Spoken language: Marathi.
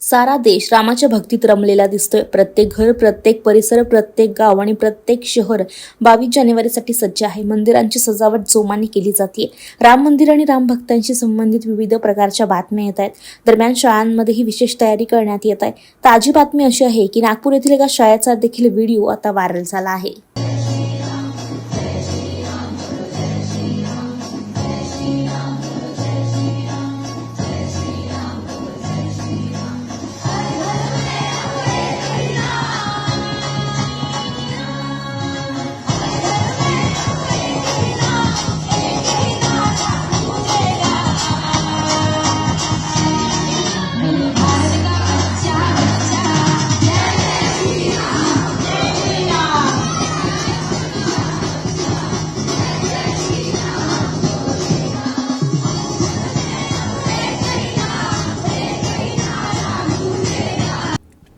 सारा देश रामाच्या भक्तीत रमलेला दिसतोय. प्रत्येक घर प्रत्येक परिसर प्रत्येक गाव आणि प्रत्येक शहर बावीस जानेवारीसाठी सज्ज आहे. मंदिरांची सजावट जोमाने केली जाते. राम मंदिर आणि राम भक्तांशी संबंधित विविध प्रकारच्या बातम्या येत आहेत. दरम्यान शाळांमध्येही विशेष तयारी करण्यात येत आहे. ताजी बातमी अशी आहे की नागपूर येथील एका शाळेचा देखील व्हिडिओ आता व्हायरल झाला आहे.